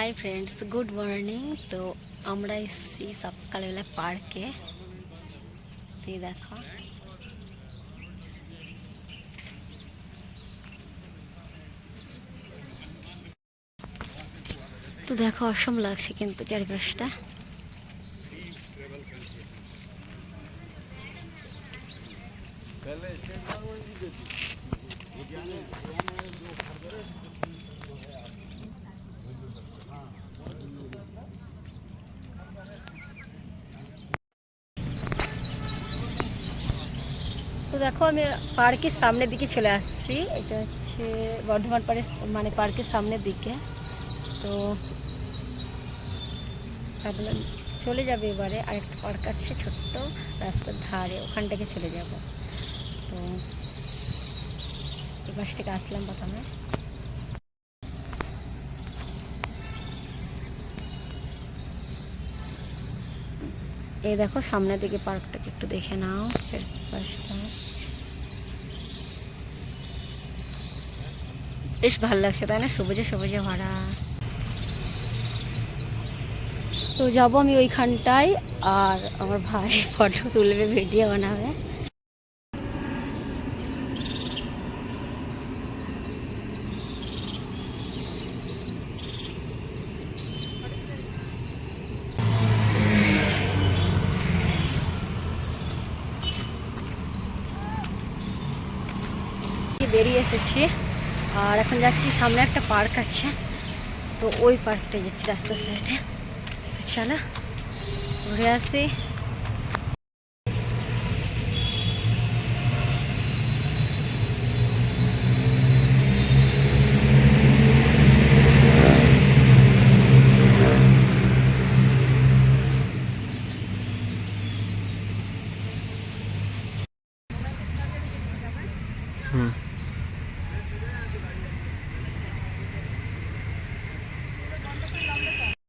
Hi friends good morning তো আমরা এসেছি সকালবেলা পার্কে এই দেখো তো দেখো অসম লাগছে কিন্তু চারিপাশটা তো দেখো, আমি পার্কের সামনের দিকে চলে আসছি। এটা হচ্ছে বর্ধমান পার্কের মানে পার্কের সামনের দিকে। তো ভাবলাম চলে যাবে এবারে আরেকটা পার্ক আছে, ছোট্ট রাস্তার ধারে। ওখানটাকে চলে যাব। তো এই পাশ থেকে আসলাম প্রথমে। এই দেখো, সামনের দিকে পার্কটাকে একটু দেখে নাও। চারপাশটা। বেশ ভালো লাগছে, তাই না? সবুজে সবুজে ভরা। তো যাব আমি ওইখানটায়, আর আমার ভাই ফটো তুলবে ভিডিও বানাবে। বেরিয়ে এসেছি। আর এখন যাচ্ছি সামনে একটা পার্ক আছে তো ওই পার্কটা যাচ্ছি রাস্তার সাইডে চলো ঘুরে আসি Hmm.